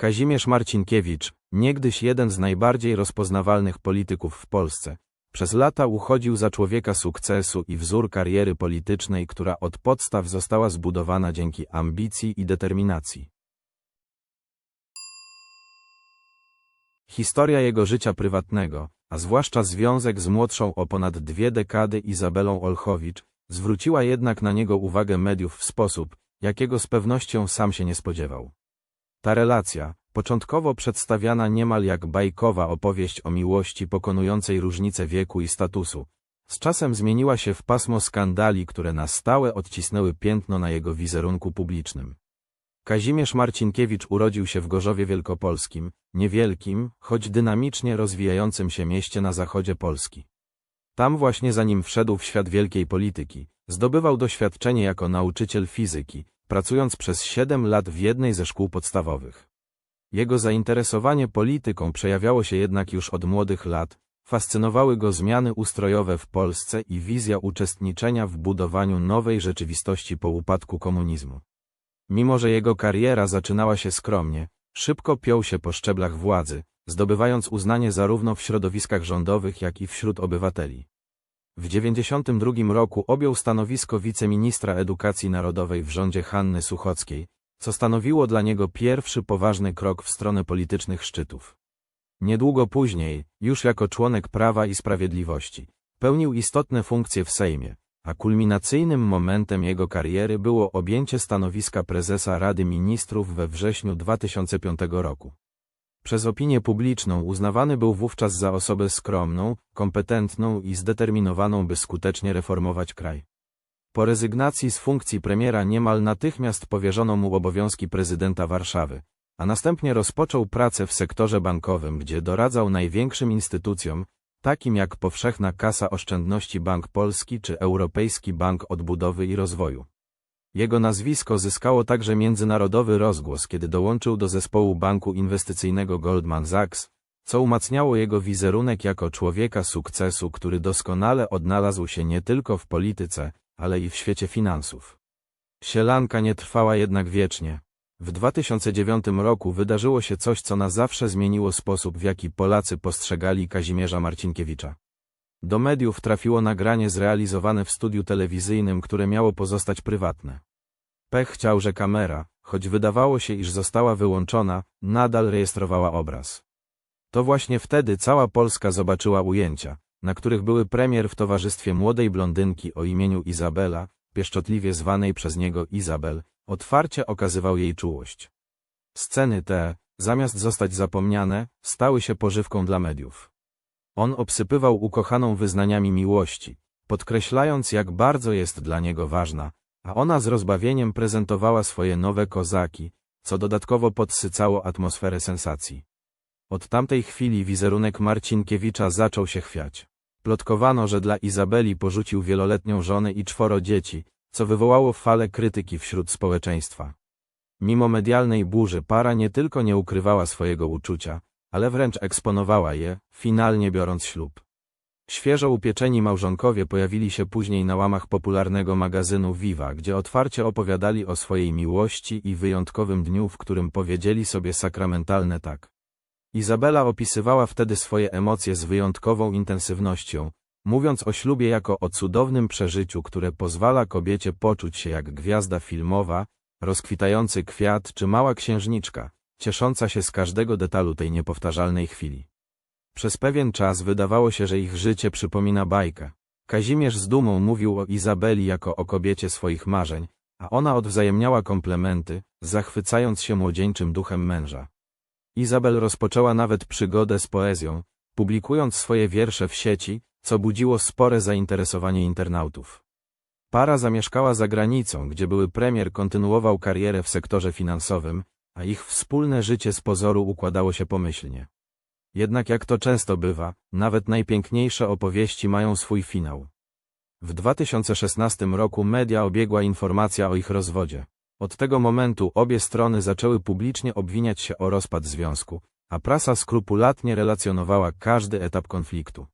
Kazimierz Marcinkiewicz, niegdyś jeden z najbardziej rozpoznawalnych polityków w Polsce, przez lata uchodził za człowieka sukcesu i wzór kariery politycznej, która od podstaw została zbudowana dzięki ambicji i determinacji. Historia jego życia prywatnego, a zwłaszcza związek z młodszą o ponad dwie dekady Izabelą Olchowicz, zwróciła jednak na niego uwagę mediów w sposób, jakiego z pewnością sam się nie spodziewał. Ta relacja, początkowo przedstawiana niemal jak bajkowa opowieść o miłości pokonującej różnice wieku i statusu, z czasem zmieniła się w pasmo skandali, które na stałe odcisnęły piętno na jego wizerunku publicznym. Kazimierz Marcinkiewicz urodził się w Gorzowie Wielkopolskim, niewielkim, choć dynamicznie rozwijającym się mieście na zachodzie Polski. Tam właśnie zanim wszedł w świat wielkiej polityki, zdobywał doświadczenie jako nauczyciel fizyki, pracując przez 7 lat w jednej ze szkół podstawowych. Jego zainteresowanie polityką przejawiało się jednak już od młodych lat, fascynowały go zmiany ustrojowe w Polsce i wizja uczestniczenia w budowaniu nowej rzeczywistości po upadku komunizmu. Mimo że jego kariera zaczynała się skromnie, szybko piął się po szczeblach władzy, zdobywając uznanie zarówno w środowiskach rządowych, jak i wśród obywateli. W 1992 roku objął stanowisko wiceministra edukacji narodowej w rządzie Hanny Suchockiej, co stanowiło dla niego pierwszy poważny krok w stronę politycznych szczytów. Niedługo później, już jako członek Prawa i Sprawiedliwości, pełnił istotne funkcje w Sejmie, a kulminacyjnym momentem jego kariery było objęcie stanowiska prezesa Rady Ministrów we wrześniu 2005 roku. Przez opinię publiczną uznawany był wówczas za osobę skromną, kompetentną i zdeterminowaną, by skutecznie reformować kraj. Po rezygnacji z funkcji premiera niemal natychmiast powierzono mu obowiązki prezydenta Warszawy, a następnie rozpoczął pracę w sektorze bankowym, gdzie doradzał największym instytucjom, takim jak Powszechna Kasa Oszczędności Bank Polski czy Europejski Bank Odbudowy i Rozwoju. Jego nazwisko zyskało także międzynarodowy rozgłos, kiedy dołączył do zespołu banku inwestycyjnego Goldman Sachs, co umacniało jego wizerunek jako człowieka sukcesu, który doskonale odnalazł się nie tylko w polityce, ale i w świecie finansów. Sielanka nie trwała jednak wiecznie. W 2009 roku wydarzyło się coś, co na zawsze zmieniło sposób, w jaki Polacy postrzegali Kazimierza Marcinkiewicza. Do mediów trafiło nagranie zrealizowane w studiu telewizyjnym, które miało pozostać prywatne. Pech chciał, że kamera, choć wydawało się, iż została wyłączona, nadal rejestrowała obraz. To właśnie wtedy cała Polska zobaczyła ujęcia, na których były premier w towarzystwie młodej blondynki o imieniu Izabela, pieszczotliwie zwanej przez niego Izabel, otwarcie okazywał jej czułość. Sceny te, zamiast zostać zapomniane, stały się pożywką dla mediów. On obsypywał ukochaną wyznaniami miłości, podkreślając jak bardzo jest dla niego ważna, a ona z rozbawieniem prezentowała swoje nowe kozaki, co dodatkowo podsycało atmosferę sensacji. Od tamtej chwili wizerunek Marcinkiewicza zaczął się chwiać. Plotkowano, że dla Izabeli porzucił wieloletnią żonę i czworo dzieci, co wywołało falę krytyki wśród społeczeństwa. Mimo medialnej burzy para nie tylko nie ukrywała swojego uczucia, ale wręcz eksponowała je, finalnie biorąc ślub. Świeżo upieczeni małżonkowie pojawili się później na łamach popularnego magazynu Viva, gdzie otwarcie opowiadali o swojej miłości i wyjątkowym dniu, w którym powiedzieli sobie sakramentalne tak. Izabela opisywała wtedy swoje emocje z wyjątkową intensywnością, mówiąc o ślubie jako o cudownym przeżyciu, które pozwala kobiecie poczuć się jak gwiazda filmowa, rozkwitający kwiat czy mała księżniczka, ciesząca się z każdego detalu tej niepowtarzalnej chwili. Przez pewien czas wydawało się, że ich życie przypomina bajkę. Kazimierz z dumą mówił o Izabeli jako o kobiecie swoich marzeń, a ona odwzajemniała komplementy, zachwycając się młodzieńczym duchem męża. Izabel rozpoczęła nawet przygodę z poezją, publikując swoje wiersze w sieci, co budziło spore zainteresowanie internautów. Para zamieszkała za granicą, gdzie były premier kontynuował karierę w sektorze finansowym, a ich wspólne życie z pozoru układało się pomyślnie. Jednak jak to często bywa, nawet najpiękniejsze opowieści mają swój finał. W 2016 roku media obiegła informacja o ich rozwodzie. Od tego momentu obie strony zaczęły publicznie obwiniać się o rozpad związku, a prasa skrupulatnie relacjonowała każdy etap konfliktu.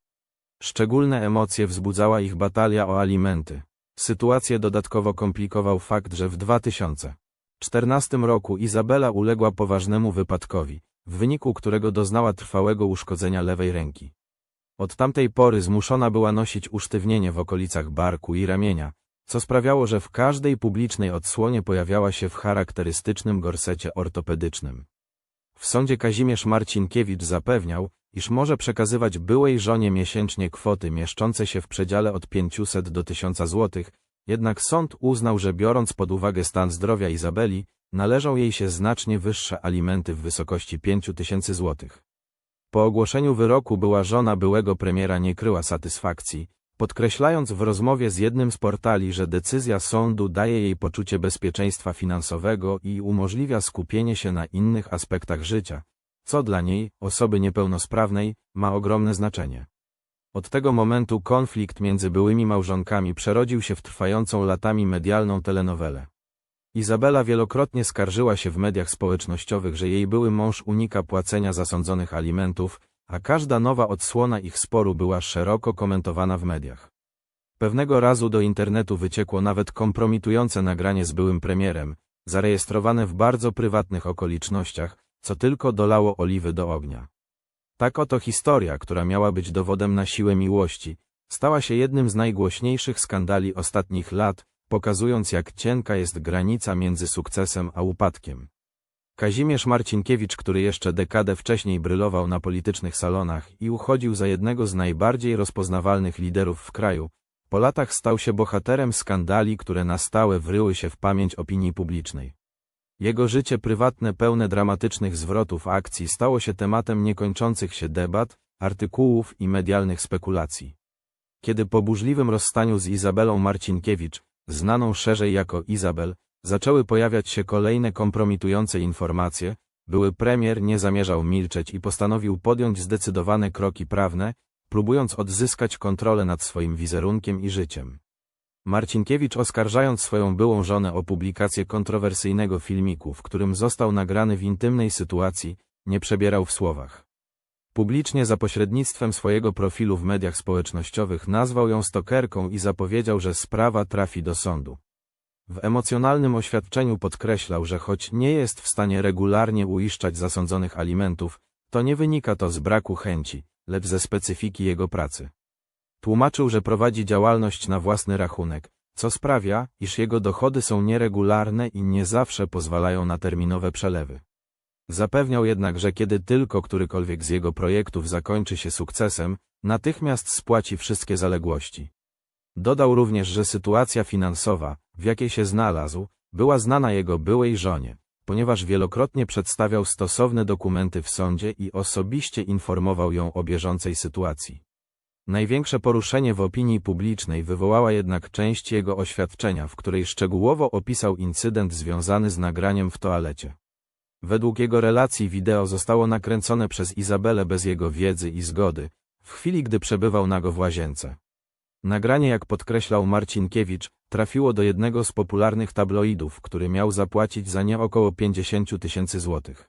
Szczególne emocje wzbudzała ich batalia o alimenty. Sytuację dodatkowo komplikował fakt, że w 2000 2014 roku Izabela uległa poważnemu wypadkowi, w wyniku którego doznała trwałego uszkodzenia lewej ręki. Od tamtej pory zmuszona była nosić usztywnienie w okolicach barku i ramienia, co sprawiało, że w każdej publicznej odsłonie pojawiała się w charakterystycznym gorsecie ortopedycznym. W sądzie Kazimierz Marcinkiewicz zapewniał, iż może przekazywać byłej żonie miesięcznie kwoty mieszczące się w przedziale od 500 do 1000 zł, jednak sąd uznał, że biorąc pod uwagę stan zdrowia Izabeli, należą jej się znacznie wyższe alimenty w wysokości 5000 zł. Po ogłoszeniu wyroku była żona byłego premiera nie kryła satysfakcji, podkreślając w rozmowie z jednym z portali, że decyzja sądu daje jej poczucie bezpieczeństwa finansowego i umożliwia skupienie się na innych aspektach życia, co dla niej, osoby niepełnosprawnej, ma ogromne znaczenie. Od tego momentu konflikt między byłymi małżonkami przerodził się w trwającą latami medialną telenowelę. Izabela wielokrotnie skarżyła się w mediach społecznościowych, że jej były mąż unika płacenia zasądzonych alimentów, a każda nowa odsłona ich sporu była szeroko komentowana w mediach. Pewnego razu do internetu wyciekło nawet kompromitujące nagranie z byłym premierem, zarejestrowane w bardzo prywatnych okolicznościach, co tylko dolało oliwy do ognia. Tak oto historia, która miała być dowodem na siłę miłości, stała się jednym z najgłośniejszych skandali ostatnich lat, pokazując jak cienka jest granica między sukcesem a upadkiem. Kazimierz Marcinkiewicz, który jeszcze dekadę wcześniej brylował na politycznych salonach i uchodził za jednego z najbardziej rozpoznawalnych liderów w kraju, po latach stał się bohaterem skandali, które na stałe wryły się w pamięć opinii publicznej. Jego życie prywatne pełne dramatycznych zwrotów akcji stało się tematem niekończących się debat, artykułów i medialnych spekulacji. Kiedy po burzliwym rozstaniu z Izabelą Marcinkiewicz, znaną szerzej jako Izabel, zaczęły pojawiać się kolejne kompromitujące informacje, były premier nie zamierzał milczeć i postanowił podjąć zdecydowane kroki prawne, próbując odzyskać kontrolę nad swoim wizerunkiem i życiem. Marcinkiewicz oskarżając swoją byłą żonę o publikację kontrowersyjnego filmiku, w którym został nagrany w intymnej sytuacji, nie przebierał w słowach. Publicznie za pośrednictwem swojego profilu w mediach społecznościowych nazwał ją stokerką i zapowiedział, że sprawa trafi do sądu. W emocjonalnym oświadczeniu podkreślał, że choć nie jest w stanie regularnie uiszczać zasądzonych alimentów, to nie wynika to z braku chęci, lecz ze specyfiki jego pracy. Tłumaczył, że prowadzi działalność na własny rachunek, co sprawia, iż jego dochody są nieregularne i nie zawsze pozwalają na terminowe przelewy. Zapewniał jednak, że kiedy tylko którykolwiek z jego projektów zakończy się sukcesem, natychmiast spłaci wszystkie zaległości. Dodał również, że sytuacja finansowa, w jakiej się znalazł, była znana jego byłej żonie, ponieważ wielokrotnie przedstawiał stosowne dokumenty w sądzie i osobiście informował ją o bieżącej sytuacji. Największe poruszenie w opinii publicznej wywołała jednak część jego oświadczenia, w której szczegółowo opisał incydent związany z nagraniem w toalecie. Według jego relacji wideo zostało nakręcone przez Izabelę bez jego wiedzy i zgody, w chwili gdy przebywał nago w łazience. Nagranie, jak podkreślał Marcinkiewicz, trafiło do jednego z popularnych tabloidów, który miał zapłacić za nie około 50 tysięcy złotych.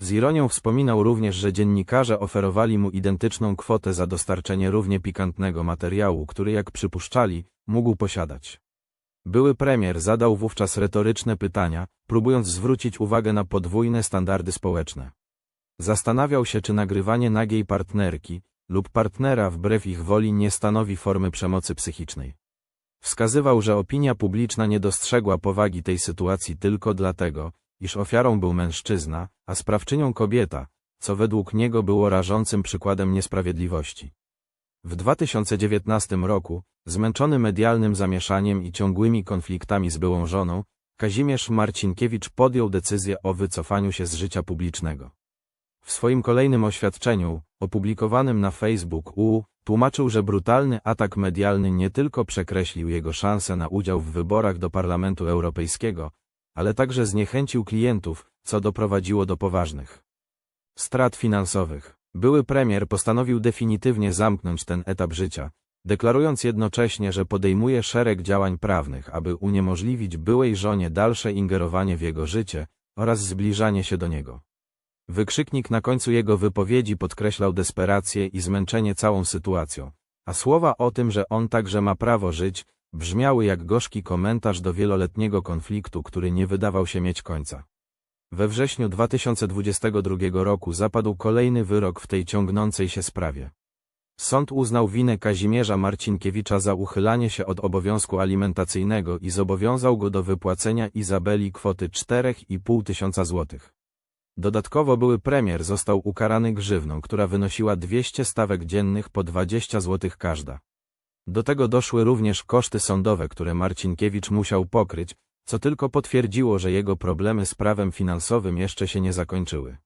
Z ironią wspominał również, że dziennikarze oferowali mu identyczną kwotę za dostarczenie równie pikantnego materiału, który jak przypuszczali, mógł posiadać. Były premier zadał wówczas retoryczne pytania, próbując zwrócić uwagę na podwójne standardy społeczne. Zastanawiał się, czy nagrywanie nagiej partnerki lub partnera wbrew ich woli nie stanowi formy przemocy psychicznej. Wskazywał, że opinia publiczna nie dostrzegła powagi tej sytuacji tylko dlatego, iż ofiarą był mężczyzna, a sprawczynią kobieta, co według niego było rażącym przykładem niesprawiedliwości. W 2019 roku, zmęczony medialnym zamieszaniem i ciągłymi konfliktami z byłą żoną, Kazimierz Marcinkiewicz podjął decyzję o wycofaniu się z życia publicznego. W swoim kolejnym oświadczeniu, opublikowanym na Facebooku, tłumaczył, że brutalny atak medialny nie tylko przekreślił jego szanse na udział w wyborach do Parlamentu Europejskiego, ale także zniechęcił klientów, co doprowadziło do poważnych strat finansowych. Były premier postanowił definitywnie zamknąć ten etap życia, deklarując jednocześnie, że podejmuje szereg działań prawnych, aby uniemożliwić byłej żonie dalsze ingerowanie w jego życie oraz zbliżanie się do niego. Wykrzyknik na końcu jego wypowiedzi podkreślał desperację i zmęczenie całą sytuacją, a słowa o tym, że on także ma prawo żyć, Brzmiały jak gorzki komentarz do wieloletniego konfliktu, który nie wydawał się mieć końca. We wrześniu 2022 roku zapadł kolejny wyrok w tej ciągnącej się sprawie. Sąd uznał winę Kazimierza Marcinkiewicza za uchylanie się od obowiązku alimentacyjnego i zobowiązał go do wypłacenia Izabeli kwoty 4,5 tysiąca złotych. Dodatkowo były premier został ukarany grzywną, która wynosiła 200 stawek dziennych po 20 złotych każda. Do tego doszły również koszty sądowe, które Marcinkiewicz musiał pokryć, co tylko potwierdziło, że jego problemy z prawem finansowym jeszcze się nie zakończyły.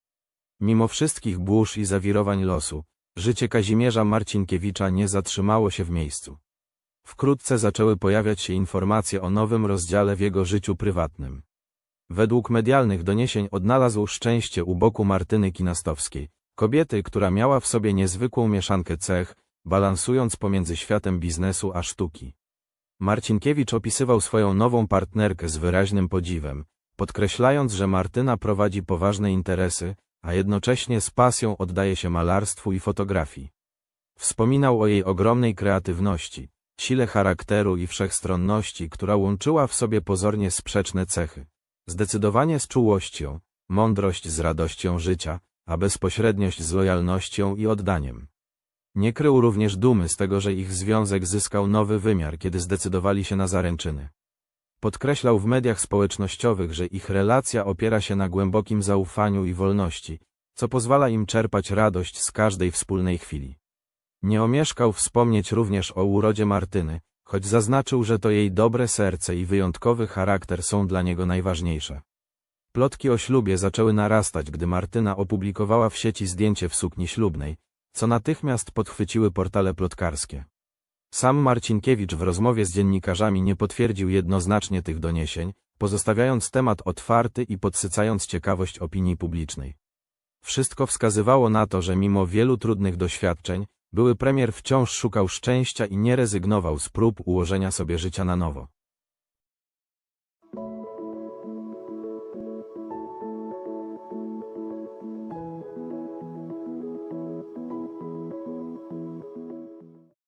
Mimo wszystkich burz i zawirowań losu, życie Kazimierza Marcinkiewicza nie zatrzymało się w miejscu. Wkrótce zaczęły pojawiać się informacje o nowym rozdziale w jego życiu prywatnym. Według medialnych doniesień odnalazł szczęście u boku Martyny Kinastowskiej, kobiety, która miała w sobie niezwykłą mieszankę cech, balansując pomiędzy światem biznesu a sztuki. Marcinkiewicz opisywał swoją nową partnerkę z wyraźnym podziwem, podkreślając, że Martyna prowadzi poważne interesy, a jednocześnie z pasją oddaje się malarstwu i fotografii. Wspominał o jej ogromnej kreatywności, sile charakteru i wszechstronności, która łączyła w sobie pozornie sprzeczne cechy. Zdecydowanie z czułością, mądrość z radością życia, a bezpośredniość z lojalnością i oddaniem. Nie krył również dumy z tego, że ich związek zyskał nowy wymiar, kiedy zdecydowali się na zaręczyny. Podkreślał w mediach społecznościowych, że ich relacja opiera się na głębokim zaufaniu i wolności, co pozwala im czerpać radość z każdej wspólnej chwili. Nie omieszkał wspomnieć również o urodzie Martyny, choć zaznaczył, że to jej dobre serce i wyjątkowy charakter są dla niego najważniejsze. Plotki o ślubie zaczęły narastać, gdy Martyna opublikowała w sieci zdjęcie w sukni ślubnej, co natychmiast podchwyciły portale plotkarskie. Sam Marcinkiewicz w rozmowie z dziennikarzami nie potwierdził jednoznacznie tych doniesień, pozostawiając temat otwarty i podsycając ciekawość opinii publicznej. Wszystko wskazywało na to, że mimo wielu trudnych doświadczeń, były premier wciąż szukał szczęścia i nie rezygnował z prób ułożenia sobie życia na nowo.